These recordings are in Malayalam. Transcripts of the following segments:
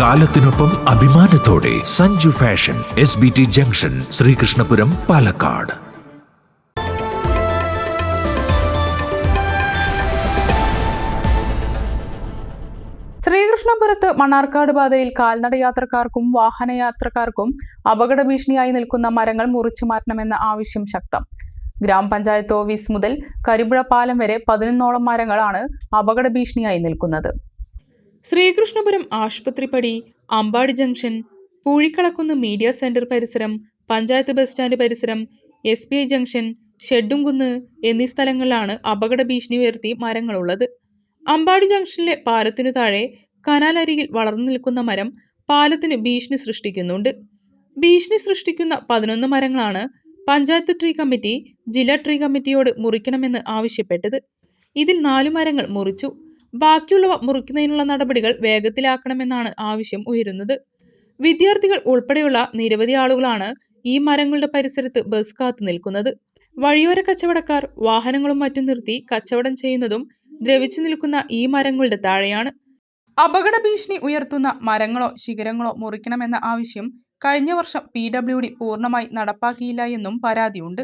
കാലത്തിനൊപ്പം അഭിമാനത്തോടെ Sanju fashion S B T junction Sreekrishnapuram Palakkad. ശ്രീകൃഷ്ണപുരത്ത് Mannarkkad പാതയിൽ കാൽനട യാത്രക്കാർക്കും വാഹനയാത്രക്കാർക്കും അപകട ഭീഷണിയായി നിൽക്കുന്ന മരങ്ങൾ മുറിച്ചു മാറ്റണമെന്ന ആവശ്യം ശക്തം. ഗ്രാമപഞ്ചായത്ത് ഓഫീസ് മുതൽ കരിമ്പുഴ പാലം വരെ പതിനൊന്നോളം മരങ്ങളാണ് അപകട ഭീഷണിയായി നിൽക്കുന്നത്. Sreekrishnapuram Ashupathripadi Ambadi junction Poozhikkalakkunnu media centre പരിസരം പഞ്ചായത്ത് ബസ് സ്റ്റാൻഡ് പരിസരം S B I junction Shedumkunnu എന്നീ സ്ഥലങ്ങളിലാണ് അപകട ഭീഷണി ഉയർത്തി മരങ്ങളുള്ളത്. അമ്പാടി ജംഗ്ഷനിലെ പാലത്തിനു താഴെ കനാലരികിൽ വളർന്നു നിൽക്കുന്ന മരം പാലത്തിന് ഭീഷണി സൃഷ്ടിക്കുന്നുണ്ട്. ഭീഷണി സൃഷ്ടിക്കുന്ന പതിനൊന്ന് മരങ്ങളാണ് പഞ്ചായത്ത് ട്രീ കമ്മിറ്റി ജില്ലാ ട്രീ കമ്മിറ്റിയോട് മുറിക്കണമെന്ന് ആവശ്യപ്പെട്ടത്. ഇതിൽ നാലു മരങ്ങൾ മുറിച്ചു. ബാക്കിയുള്ളവ മുറിക്കുന്നതിനുള്ള നടപടികൾ വേഗത്തിലാക്കണമെന്നാണ് ആവശ്യം ഉയരുന്നത്. വിദ്യാർത്ഥികൾ ഉൾപ്പെടെയുള്ള നിരവധി ആളുകളാണ് ഈ മരങ്ങളുടെ പരിസരത്ത് ബസ് കാത്തു നിൽക്കുന്നത്. വഴിയോര കച്ചവടക്കാർ വാഹനങ്ങളും മറ്റും നിർത്തി കച്ചവടം ചെയ്യുന്നതും ദ്രവിച്ചു നിൽക്കുന്ന ഈ മരങ്ങളുടെ താഴെയാണ്. അപകട ഭീഷണി ഉയർത്തുന്ന മരങ്ങളോ ശിഖരങ്ങളോ മുറിക്കണമെന്ന ആവശ്യം കഴിഞ്ഞ വർഷം പി ഡബ്ല്യു ഡി പൂർണമായി നടപ്പാക്കിയില്ല എന്നും പരാതിയുണ്ട്.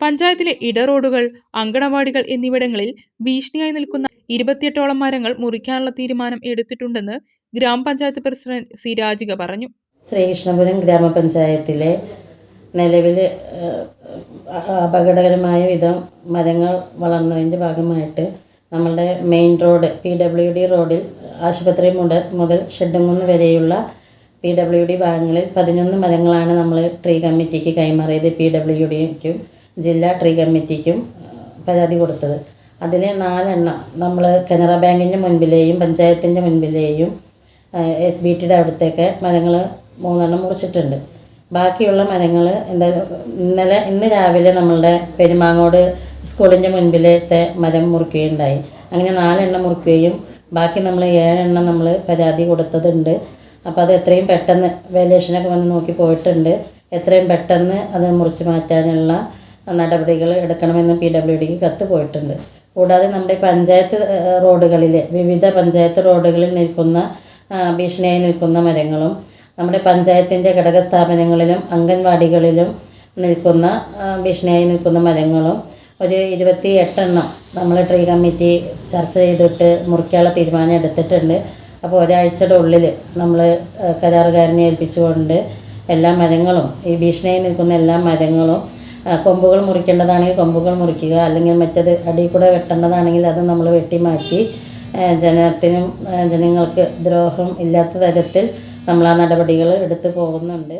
പഞ്ചായത്തിലെ ഇടറോഡുകൾ അങ്കണവാടികൾ എന്നിവിടങ്ങളിൽ ഭീഷണിയായി നിൽക്കുന്ന ഇരുപത്തിയെട്ടോളം മരങ്ങൾ മുറിക്കാനുള്ള തീരുമാനം എടുത്തിട്ടുണ്ടെന്ന് ഗ്രാമപഞ്ചായത്ത് പ്രസിഡന്റ് സി രാജിക പറഞ്ഞു. ശ്രീകൃഷ്ണപുരം ഗ്രാമപഞ്ചായത്തിലെ നിലവിൽ അപകടകരമായ വിധം മരങ്ങൾ വളർന്നതിന്റെ ഭാഗമായിട്ട് നമ്മളുടെ main road P W D റോഡിൽ ആശുപത്രി മുതൽ മുതൽ ഷെഡുംകുന്ന് വരെയുള്ള പി ഡബ്ല്യു ഡി ഭാഗങ്ങളിൽ പതിനൊന്ന് മരങ്ങളാണ് നമ്മൾ ട്രീ കമ്മിറ്റിക്ക് കൈമാറിയത് പി ഡബ്ല്യു ഡിക്കും. ജില്ലാ ട്രീ കമ്മിറ്റിക്കും പരാതി കൊടുത്തത്. അതിൽ നാലെണ്ണം നമ്മൾ കനറ ബാങ്കിന്റെ മുൻപിലെയും പഞ്ചായത്തിന്റെ മുൻപിലെയും എസ് ബി ടിയുടെ അവിടുത്തേക്ക് മരങ്ങൾ മൂന്നെണ്ണം മുറിച്ചിട്ടുണ്ട്. ബാക്കിയുള്ള മരങ്ങൾ എന്തായാലും ഇന്നലെ ഇന്ന് രാവിലെ നമ്മളുടെ പെരുമാങ്ങോട് സ്കൂളിന്റെ മുൻപിലത്തെ മരം മുറിക്കുകയുണ്ടായി. അങ്ങനെ നാലെണ്ണം മുറിക്കുകയും ബാക്കി നമ്മൾ ഏഴെണ്ണം നമ്മൾ പരാതി കൊടുത്തതുണ്ട്. അപ്പോൾ അത് എത്രയും പെട്ടെന്ന് വേലേഷനൊക്കെ വന്ന് നോക്കി പോയിട്ടുണ്ട്. എത്രയും പെട്ടെന്ന് അത് മുറിച്ച് മാറ്റാനുള്ള നടപടികൾ എടുക്കണമെന്ന് പി ഡബ്ല്യു ഡിക്ക് കത്ത് പോയിട്ടുണ്ട്. കൂടാതെ നമ്മുടെ പഞ്ചായത്ത് റോഡുകളിൽ വിവിധ പഞ്ചായത്ത് റോഡുകളിൽ നിൽക്കുന്ന ഭീഷണിയായി നിൽക്കുന്ന മരങ്ങളും നമ്മുടെ പഞ്ചായത്തിന്റെ ഘടക സ്ഥാപനങ്ങളിലും അംഗൻവാടികളിലും നിൽക്കുന്ന ഭീഷണിയായി നിൽക്കുന്ന മരങ്ങളും ഒരു ഇരുപത്തി എട്ടെണ്ണം നമ്മൾ ട്രീ കമ്മിറ്റി ചർച്ച ചെയ്തിട്ട് മുറിക്കാനുള്ള തീരുമാനം എടുത്തിട്ടുണ്ട്. അപ്പോൾ ഒരാഴ്ചയുടെ ഉള്ളിൽ നമ്മൾ കരാറുകാരനെ ഏൽപ്പിച്ചുകൊണ്ട് എല്ലാ മരങ്ങളും ഈ ഭീഷണിയായി നിൽക്കുന്ന എല്ലാ മരങ്ങളും കൊമ്പുകൾ മുറിക്കേണ്ടതാണെങ്കിൽ കൊമ്പുകൾ മുറിക്കുക. അല്ലെങ്കിൽ മറ്റത് അടിയിൽ കൂടെ വെട്ടേണ്ടതാണെങ്കിൽ അത് നമ്മൾ വെട്ടി മാറ്റി ജനത്തിനും ജനങ്ങൾക്ക് ദ്രോഹം ഇല്ലാത്ത തരത്തിൽ നമ്മൾ ആ നടപടികൾ എടുത്തു പോകുന്നുണ്ട്.